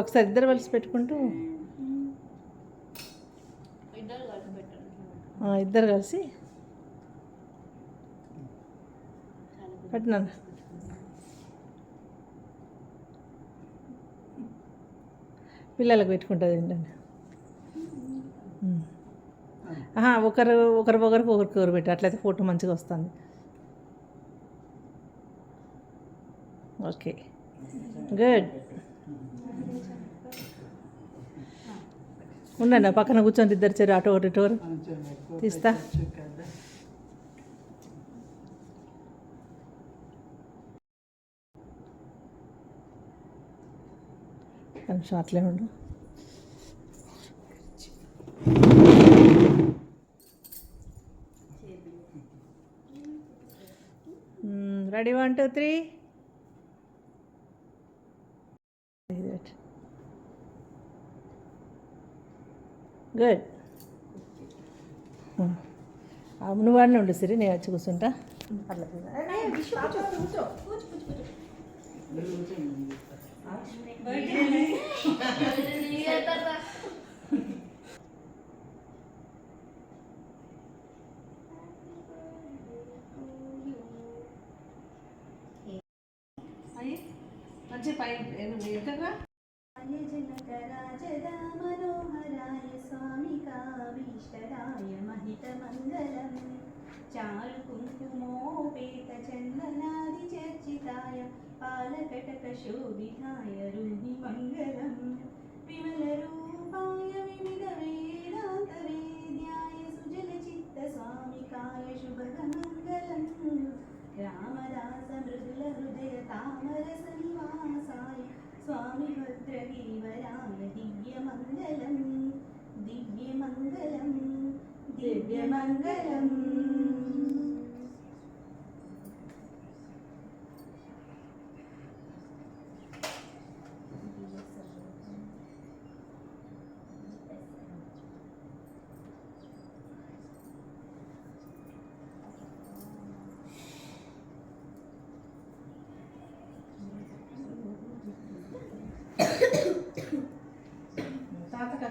ఒకసారి ఇద్దరు కలిసి పెట్టుకుంటూ? ఇద్దరు కలిసి పెట్టినాను పిల్లలకు పెట్టుకుంటుంది ఏంటండి? ఒకరు ఒకరు ఒకరికి ఒకరికి ఒకరు పెట్టి. అట్లయితే ఫోటో మంచిగా వస్తుంది. ఓకే. గుడ్. ఉండండి పక్కన కూర్చొని ఇద్దరు చెరు అటు ఒకటి టోర్ తీస్తా. కొంచెం అట్లే ఉండు. Ready? One two three. Good నువ్వు వాడిని ఉండు సిరి నేను వచ్చి కూర్చుంటా మంచి పై ఎంతగా మనోహరాయ స్వామి కామీశ్వరాయ మహిత మంగళం చారు కుంకుమోపేత చందనాది చర్చితాయ పాలకటక శోభితాయ రుణి మంగళం విమల రూపాయ రామదాస మృదుల హృదయ తామరసని സ്വാമി സ്വാമിരുദ്രദേവരായ ദിവ്യമംഗലം ദിവ്യമംഗലം ദിവ്യമംഗലം.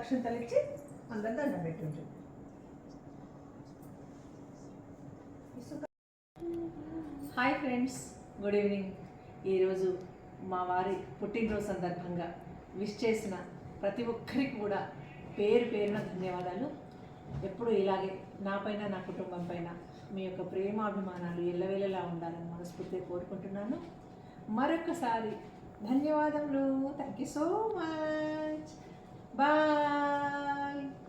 అక్షంతలు ఇచ్చి అందరు దండం పెట్టుంచు హాయ్ ఫ్రెండ్స్ గుడ్ ఈవినింగ్. ఈరోజు మా వారి పుట్టినరోజు సందర్భంగా విష్ చేసిన ప్రతి ఒక్కరికి కూడా పేరు పేరున ధన్యవాదాలు. ఎప్పుడు ఇలాగే నాపైన నా కుటుంబం పైన మీ యొక్క ప్రేమాభిమానాలు ఎల్లవేళలా ఉండాలని మనస్ఫూర్తిగా కోరుకుంటున్నాను. మరొకసారి ధన్యవాదములు. Thank you so much Bye!